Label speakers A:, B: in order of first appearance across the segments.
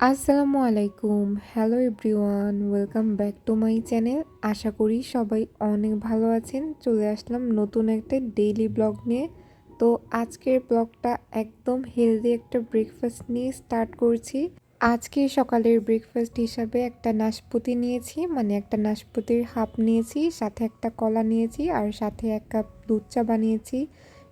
A: আসসালামু আলাইকুম। Hello everyone welcome back to my channel আশা করি সবাই অনেক ভালো আছেন। চলে আসলাম নতুন একটা ডেইলি ব্লগ নিয়ে। তো আজকের ব্লগটা একদম হেলদি একটা ব্রেকফাস্ট নিয়ে স্টার্ট করছি। আজকে সকালের ব্রেকফাস্ট হিসাবে একটা নাশপাতি নিয়েছি মানে একটা নাশপাতির হাফ নিয়েছি, সাথে একটা কলা নিয়েছি, আর সাথে এক কাপ দুধ চা বানিয়েছি।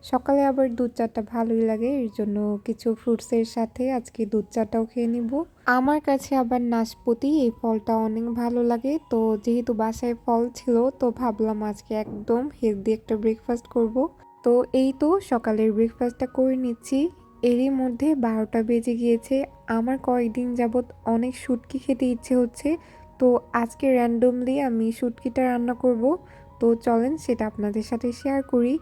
A: সকালে আবার দুধ চাটা ভালোই লাগে, এর জন্য কিছু ফ্রুটসের সাথে আজকে দুধ চাটাও খেয়ে নিব। আমার কাছে আবার নাশপাতি, এই ফলটা অনেক ভালো লাগে। তো যেহেতু বাসায় ফল ছিল, তো ভাবলাম আজকে একদম হেলদি একটা ব্রেকফাস্ট করব। তো এই তো সকালের ব্রেকফাস্টটা করে নিচ্ছি। এরই মধ্যে বারোটা বেজে গিয়েছে। আমার কয়েকদিন যাবৎ অনেক শুটকি খেতে ইচ্ছে হচ্ছে। তো আজকে র্যান্ডমলি আমি শুটকিটা রান্না করব। তো চলেন সেটা আপনাদের সাথে শেয়ার করি।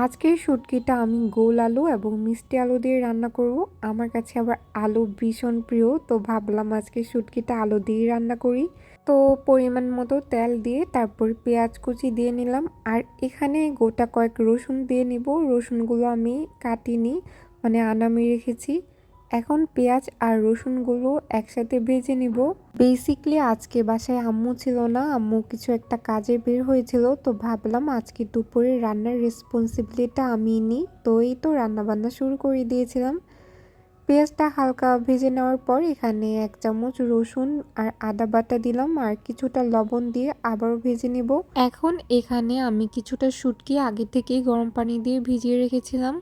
A: আজকের শুটকিটা আমি গোল আলু এবং মিষ্টি আলু দিয়ে রান্না করব। আমার কাছে আবার আলু ভীষণ প্রিয়, তো ভাবলাম আজকে শুটকিটা আলু দিয়েই রান্না করি। তো পরিমাণ মতো তেল দিয়ে তারপর পেঁয়াজ কুচি দিয়ে নিলাম আর এখানে গোটা কয়েক রসুন দিয়ে নিব। রসুনগুলো আমি কাটিনি মানে আনামি রেখেছি। এখন পেঁয়াজ আর রসুনগুলো একসাথে ভেজে নিব। বেসিকলি আজকে বাসায় আম্মু ছিল না, আম্মু কিছু একটা কাজে বের হয়েছিল, তো ভাবলাম আজকে দুপুরে রান্নার রেসপন্সিবিলিটা আমি নিই। তো এই তো রান্নাবান্না শুরু করে দিয়েছিলাম। পেঁয়াজটা হালকা ভেজে নেওয়ার পর এখানে এক চামচ রসুন আর আদা বাটা দিলাম আর কিছুটা লবণ দিয়ে আবারও ভেজে নেব। এখন এখানে আমি কিছুটা শুটকি আগে থেকেই গরম পানি দিয়ে ভিজিয়ে রেখেছিলাম।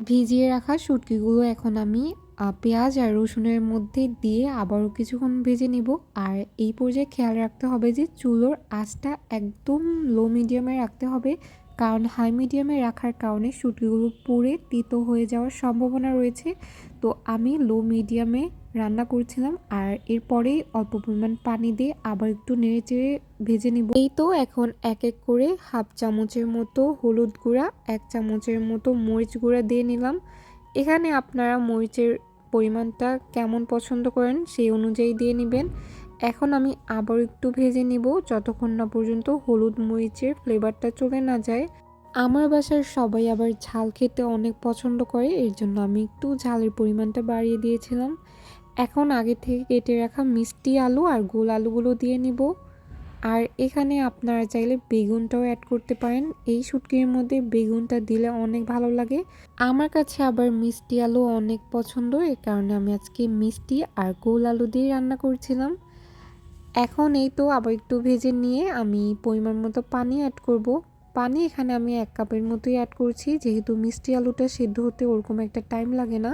A: ভিজিয়ে রাখা শুটকিগুলো এখন আমি পেঁয়াজ আর রসুনের মধ্যে দিয়ে আবারও কিছুক্ষণ ভেজে নিব। আর এই পর্যায়ে খেয়াল রাখতে হবে যে চুলোর আঁচটা একদম লো মিডিয়ামে রাখতে হবে। কারণ হাই মিডিয়ামে রাখার কারণে শুটকিগুলো পুড়ে তিতো হয়ে যাওয়ার সম্ভাবনা রয়েছে। তো আমি লো মিডিয়ামে রান্না করছিলাম আর এরপরেই অল্প পরিমাণ পানি দিয়ে আবার একটু নেড়ে চেড়ে ভেজে নিব। এই তো এখন এক এক করে হাফ চামচের মতো হলুদ গুঁড়া, এক চামচের মতো মরিচ গুঁড়া দিয়ে নিলাম। এখানে আপনারা মরিচের পরিমাণটা কেমন পছন্দ করেন সেই অনুযায়ী দিয়ে নেবেন। এখন আমি আবার একটু ভেজে নিব যতক্ষণ না পর্যন্ত হলুদ মরিচের ফ্লেভারটা চলে না যায়। আমার বাসার সবাই আবার ঝাল খেতে অনেক পছন্দ করে, এর জন্য আমি একটু ঝালের পরিমাণটা বাড়িয়ে দিয়েছিলাম। এখন আগে থেকে কেটে রাখা মিষ্টি আলু আর গোল আলুগুলো দিয়ে নিব। আর এখানে আপনারা চাইলে বেগুনটাও অ্যাড করতে পারেন। এই শুটকির মধ্যে বেগুনটা দিলে অনেক ভালো লাগে। আমার কাছে আবার মিষ্টি আলু অনেক পছন্দ, এর কারণে আমি আজকে মিষ্টি আর গোল আলু দিয়ে রান্না করছিলাম। এখন এই তো আবার একটু ভেজে নিয়ে আমি পরিমাণ মতো পানি অ্যাড করব। পানি এখানে আমি এক কাপের মতোই অ্যাড করছি, যেহেতু মিষ্টি আলুটা সেদ্ধ হতে ওরকম একটা টাইম লাগে না।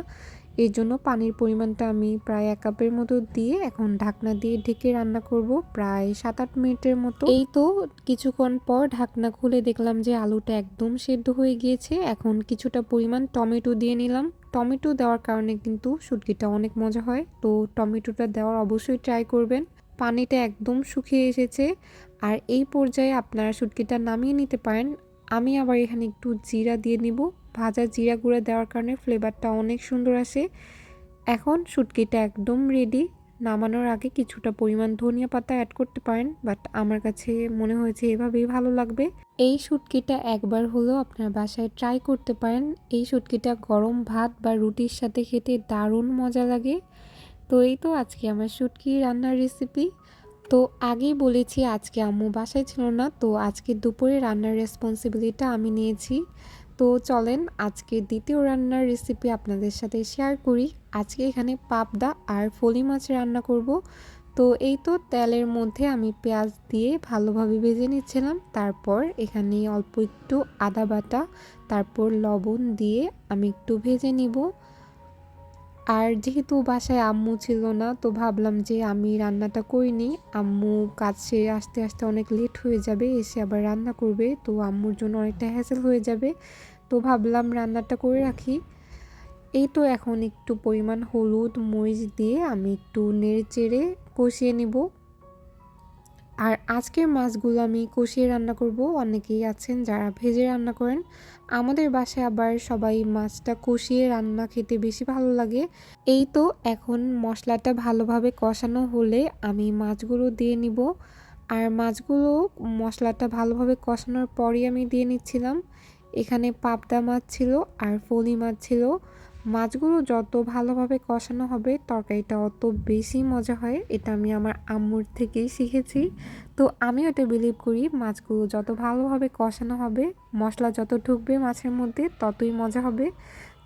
A: এর জন্য পানির পরিমাণটা আমি প্রায় এক কাপের মতো দিয়ে এখন ঢাকনা দিয়ে ঢেকে রান্না করব প্রায় সাত আট মিনিটের মতো। এই তো কিছুক্ষণ পর ঢাকনা খুলে দেখলাম যে আলুটা একদম সেদ্ধ হয়ে গিয়েছে। এখন কিছুটা পরিমাণ টমেটো দিয়ে নিলাম। টমেটো দেওয়ার কারণে কিন্তু শুটকিটা অনেক মজা হয়। তো টমেটোটা দেওয়ার অবশ্যই ট্রাই করবেন। পানিটা একদম শুকিয়ে এসেছে। আর এই পর্যায়ে আপনারা শুটকিটা নামিয়ে নিতে পারেন। আমি আবার এখানে একটু জিরা দিয়ে নিব। ভাজা জিরা গুঁড়া দেওয়ার কারণে ফ্লেভারটা অনেক সুন্দর আসে। এখন শুটকিটা একদম রেডি নামানোর আগে কিছুটা পরিমাণ ধনিয়া পাতা অ্যাড করতে পারেন বাট আমার কাছে মনে হয়েছে এভাবেই ভালো লাগবে। এই শুটকিটা একবার হলেও আপনার বাসায় ট্রাই করতে পারেন। এই শুটকিটা গরম ভাত বা রুটির সাথে খেতে দারুণ মজা লাগে। তো এই তো আজকে আমার শুটকি রান্নার রেসিপি তো আগেই বলেছি আজকে আম্মু বাসায় ছিল না, তো আজকে দুপুরে রান্নার রেসপন্সিবিলিটা আমি নিয়েছি। তো চলেন আজকে দ্বিতীয় রান্নার রেসিপি আপনাদের সাথে শেয়ার করি। আজকে এখানে পাবদা আর ফলি মাছ রান্না করব। তো এই তো তেলের মধ্যে আমি পেঁয়াজ দিয়ে ভালোভাবে ভেজে নিচ্ছিলাম। তারপর এখানে অল্প একটু আদা বাটা, তারপর লবণ দিয়ে আমি একটু ভেজে নিব। আর যেহেতু বাসায় আম্মু ছিল না, তো ভাবলাম যে আমি রান্নাটা করিনি আম্মু কাজ সেরে আসতে আসতে অনেক লেট হয়ে যাবে, এসে আবার রান্না করবে, তো আম্মুর জন্য অনেকটা হ্যাসেল হয়ে যাবে। তো ভাবলাম রান্নাটা করে রাখি। এই তো এখন একটু পরিমাণ হলুদ, মরিচ দিয়ে আমি একটু নেড়ে চেড়ে কষিয়ে নিব। আর আজকের মাছগুলো আমি কষিয়ে রান্না করব। অনেকেই আছেন যারা ভেজে রান্না করেন। আমাদের বাসায় আবার সবাই মাছটা কষিয়ে রান্না খেতে বেশি ভালো লাগে। এই তো এখন মশলাটা ভালোভাবে কষানো হলে আমি মাছগুলো দিয়ে নিব। আর মাছগুলো মশলাটা ভালোভাবে কষানোর পরই আমি দিয়ে নিচ্ছিলাম। এখানে পাবদা মাছ ছিল আর ফলি মাছ ছিল। মাছগুলো যত ভালোভাবে কষানো হবে, তরকারিটা অত বেশি মজা হয়, এটা আমি আমার আম্মুর থেকেই শিখেছি। তো আমিও এটা বিলিভ করি, মাছগুলো যত ভালোভাবে কষানো হবে, মশলা যত ঢুকবে মাছের মধ্যে, ততই মজা হবে।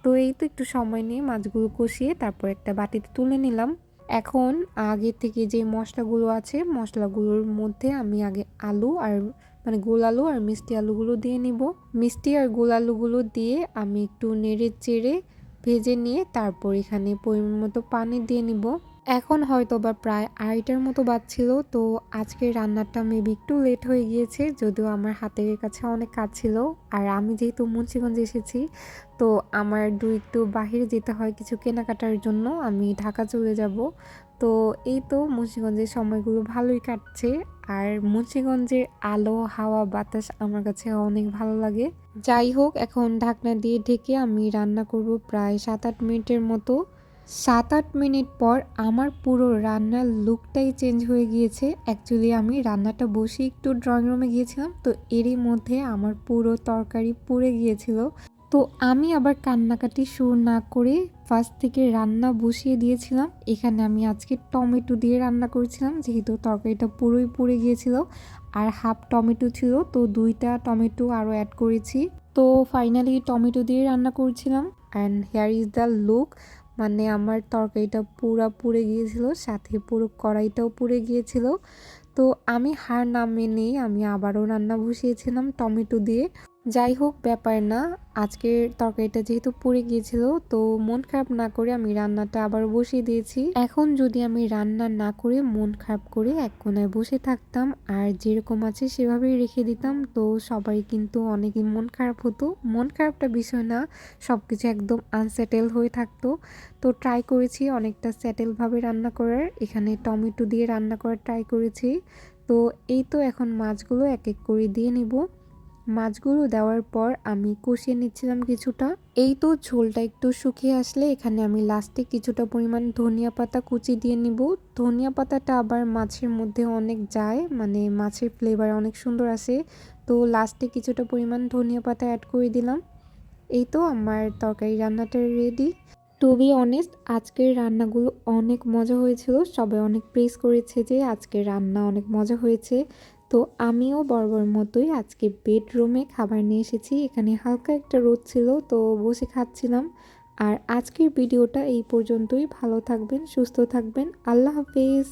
A: তো এই তো একটু সময় নিয়ে মাছগুলো কষিয়ে তারপর একটা বাটিতে তুলে নিলাম। এখন আগে থেকে যে মশলাগুলো আছে, মশলাগুলোর মধ্যে আমি আগে আলু আর মানে গোল আলু আর মিষ্টি আলুগুলো দিয়ে নিব। মিষ্টি আর গোল আলুগুলো দিয়ে আমি একটু নেড়ে চেড়ে ভেজে নিয়ে তারপর এখানে পরিমাণ মতো পানি দিয়ে নিব। এখন হয়তো বা প্রায় আড়াইটার মতো বাজছিল, তো আজকের রান্নাটা মেবি একটু লেট হয়ে গিয়েছে, যদিও আমার হাতের কাছে অনেক কাজ ছিল। আর আমি যেহেতু মুন্সিগঞ্জে এসেছি, তো আমার দু একটু বাহিরে যেতে হয় কিছু কেনাকাটার জন্য, আমি ঢাকা চলে যাব। তো এই তো মুন্সিগঞ্জের সময়গুলো ভালোই কাটছে। আর মুন্সিগঞ্জের আলো, হাওয়া, বাতাস আমার কাছে অনেক ভালো লাগে। যাই হোক, এখন ঢাকনা দিয়ে ঢেকে আমি রান্না করব প্রায় সাত আট মিনিটের মতো। সাত আট মিনিট পর আমার পুরো রান্নার লুকটাই চেঞ্জ হয়ে গিয়েছে। অ্যাকচুয়ালি আমি রান্নাটা বসে একটু ড্রয়িং রুমে গিয়েছিলাম, তো এরই মধ্যে আমার পুরো তরকারি পুড়ে গিয়েছিল। তো আমি আবার কান্নাকাটি শুরু না করে ফার্স্ট থেকে রান্না বসিয়ে দিয়েছিলাম। এখানে আমি আজকে টমেটো দিয়ে রান্না করেছিলাম, যেহেতু তরকারিটা পুরোই পুড়ে গিয়েছিল। আর হাফ টমেটো ছিল, তো দুইটা টমেটো আরও অ্যাড করেছি। তো ফাইনালি টমেটো দিয়ে রান্না করেছিলাম। And here is the look মানে আমার তরকারিটা পুরা পুড়ে গিয়েছিল, সাথে পুরো কড়াইটাও পুড়ে গিয়েছিল। তো আমি হার না মেনে আমি আবারও রান্না বসিয়েছিলাম টমেটো দিয়ে। যাই হোক ব্যাপার না। আজকের তরকারিটা যেহেতু পুড়ে গিয়েছিল, তো মন খারাপ না করে আমি রান্নাটা আবার বসিয়ে দিয়েছি। এখন যদি আমি রান্না না করে মন খারাপ করে এক কোনায় বসে থাকতাম আর যেরকম আছে সেভাবেই রেখে দিতাম, তো সবাই কিন্তু অনেকই মন খারাপ হতো। মন খারাপটা বিষয় না সব কিছু একদম আনসেটেল হয়ে থাকতো। তো ট্রাই করেছি অনেকটা সেটেলভাবে রান্না করার। এখানে টমেটো দিয়ে রান্না করার ট্রাই করেছি। তো এই তো এখন মাছগুলো এক এক করে দিয়ে নিব। মাছগুলো দেওয়ার পর আমি কষিয়ে নিচ্ছিলাম কিছুটা। এই তো ঝোলটা একটু শুকিয়ে আসলে এখানে আমি লাস্টে কিছুটা পরিমাণ ধনিয়া পাতা কুচি দিয়ে নিব। ধনিয়া পাতাটা আবার মাছের মধ্যে অনেক যায় মানে মাছের ফ্লেভার অনেক সুন্দর আসে। তো লাস্টে কিছুটা পরিমাণ ধনিয়া পাতা অ্যাড করে দিলাম। এই তো আমার তরকারি রান্নাটা রেডি টু বি অনেস্ট আজকের রান্নাগুলো অনেক মজা হয়েছিল। সবাই অনেক প্রেস করেছে যে আজকের রান্না অনেক মজা হয়েছে। তো আমিও বরাবর মতোই আজকে বেডরুমে খাবার নিয়ে এসেছি। এখানে হালকা একটা রোদ ছিল, তো বসে খাচ্ছিলাম। আর আজকের ভিডিওটা এই পর্যন্তই। ভালো থাকবেন, সুস্থ থাকবেন। আল্লাহ হাফেজ।